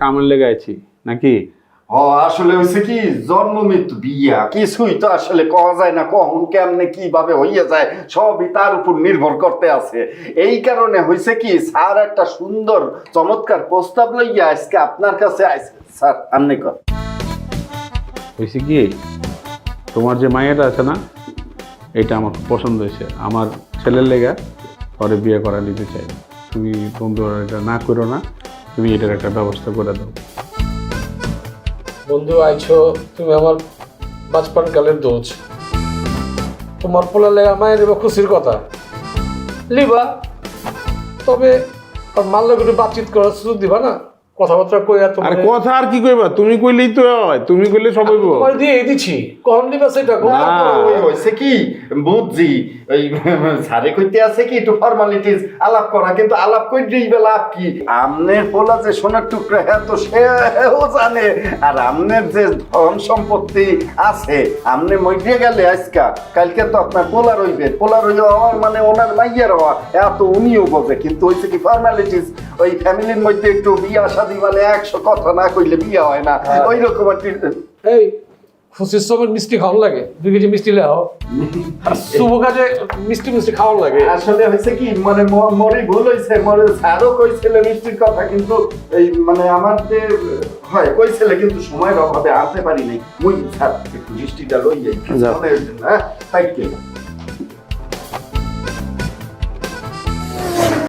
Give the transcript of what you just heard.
কামের লেগে আছি নাকি? ও আসলে হয়েছে কি জন্ম মৃত্যু বিয়া কিছুই তো আসলে কওয়া যায় না কখন কেমনে কীভাবে হইয়া যায় সবই তার উপর নির্ভর করতে আছে। এই কারণে হয়েছে কি স্যার একটা সুন্দর চমৎকার প্রস্তাব লইয়া আজকে আপনার কাছে আইছে। স্যার আপনি কর হয়েছে কি তোমার যে মায়েরা আছে না এটা আমার পছন্দ হয়েছে আমার ছেলের লেগা পরে বিয়ে করা নিতে চাই। তুমি বন্ধুরা এটা না করো না। তুমি এটার একটা ব্যবস্থা করে দাও। বন্ধু, আইছো, তুমি আমার বাচপান কালের দোষ। তোমার পোলালে আমায় খুশির কথা। লিবা, তবে আর মাল্লা একটু বাতচিত করার সুযোগ দিবা না? কথাবার্তা আর তোমার? কথা আর কি কইবা? তুমি কইলেই তো হয় তুমি কইলে সব হইব। তোমার দিয়ে দিছি। কখন দিবা সেটা? কও। না। কি? বুঝছি। ওই স্যারে কইতে আছে কি একটু ফর্মালিটিস আলাপ করা কিন্তু আলাপ লাভ কি? যে সোনার টুকরা হ্যাঁ তো সেও জানে। আর আমনের যে ধন সম্পত্তি আছে আমনে মইতে গেলে আজকা কালকে তো আপনার পোলা রইবে পোলা রইবে হওয়ার মানে ওনার মাইয়ের হওয়া এত উনিও বোঝে। কিন্তু হয়েছে কি ফর্মালিটিস ওই ফ্যামিলির মধ্যে একটু বিয়া শাদি মানে একশো কথা না কইলে বিয়া হয় না। ওই রকম এই খুশির সময় মিষ্টি খাওয়ান লাগে। দুই কেজি মিষ্টি লেও। শুভ কাজে মিষ্টি মিষ্টি খাওয়ান লাগে। আসলে হয়েছে কি মানে মরি ভুল হয়েছে মরে স্যারও কইছিল মিষ্টির কথা কিন্তু এই মানে আমার যে হয় কইছিল কিন্তু সময়ের অভাবে আনতে পারি নাই। মুই স্যার একটু মিষ্টিটা লই যাই যাও। হ্যাঁ তাই কি?